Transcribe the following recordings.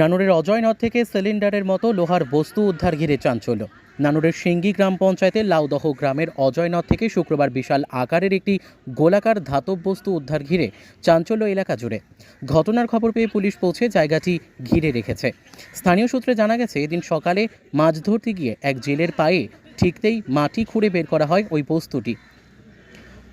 নানুরের অজয়নদ থেকে সিলিন্ডারের মতো লোহার বস্তু উদ্ধার ঘিরে চাঞ্চল্য। নানুরের সিঙ্গি গ্রাম পঞ্চায়েতের লাউদহ গ্রামের অজয়নদ থেকে শুক্রবার বিশাল আকারের একটি গোলাকার ধাতব বস্তু উদ্ধার ঘিরে চাঞ্চল্য এলাকা জুড়ে। ঘটনার খবর পেয়ে পুলিশ পৌঁছে জায়গাটি ঘিরে রেখেছে। স্থানীয় সূত্রে জানা গেছে, এদিন সকালে মাছ ধরতে গিয়ে এক জেলের পায়ে ঠিকতেই মাটি খুঁড়ে বের করা হয় ওই বস্তুটি।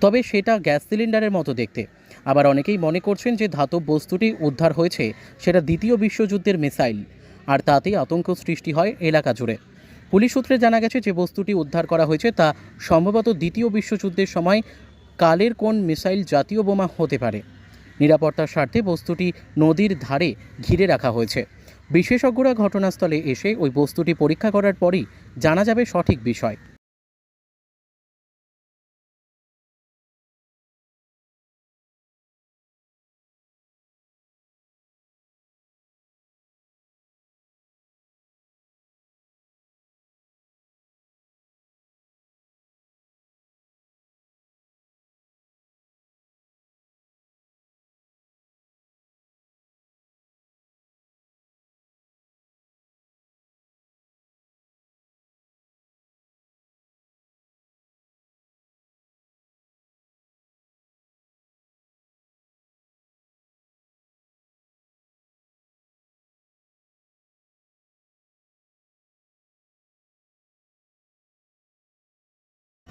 তবে সেটা গ্যাস সিলিন্ডারের মতো দেখতে। আবার অনেকেই মনে করছেন যে ধাতব বস্তুটি উদ্ধার হয়েছে, সেটা দ্বিতীয় বিশ্বযুদ্ধের মিসাইল, আর তাতেই আতঙ্ক সৃষ্টি হয় এলাকা জুড়ে। পুলিশ সূত্রে জানা গেছে যে বস্তুটি উদ্ধার করা হয়েছে, তা সম্ভবত দ্বিতীয় বিশ্বযুদ্ধের সময় কালের কোন মিসাইল জাতীয় বোমা হতে পারে। নিরাপত্তার স্বার্থে বস্তুটি নদীর ধারে ঘিরে রাখা হয়েছে। বিশেষজ্ঞরা ঘটনাস্থলে এসে ওই বস্তুটি পরীক্ষা করার পরই জানা যাবে সঠিক বিষয়।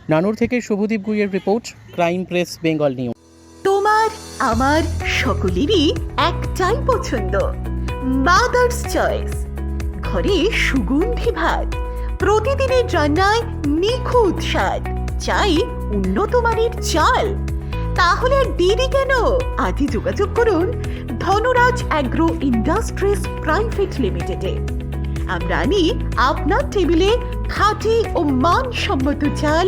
নানুর থেকে Subhadip গুইয়ের report, crime press, Bengal news. তোমার, আমার সকলেরই একটাই পছন্দ মাদার্স চয়েস ঘরে সুগন্ধি ভাত, প্রতিদিনের রান্নায় নিখুঁত স্বাদ, চাই উন্নত মানের চাল। তাহলে আর দেরি কেন? আজই যোগাযোগ করুন ধনরাজ অ্যাগ্রো ইন্ডাস্ট্রিজ প্রাইভেট লিমিটেডে। আমরা আনি আপনার টেবিলে খাঁটি ও মানসম্মত চাল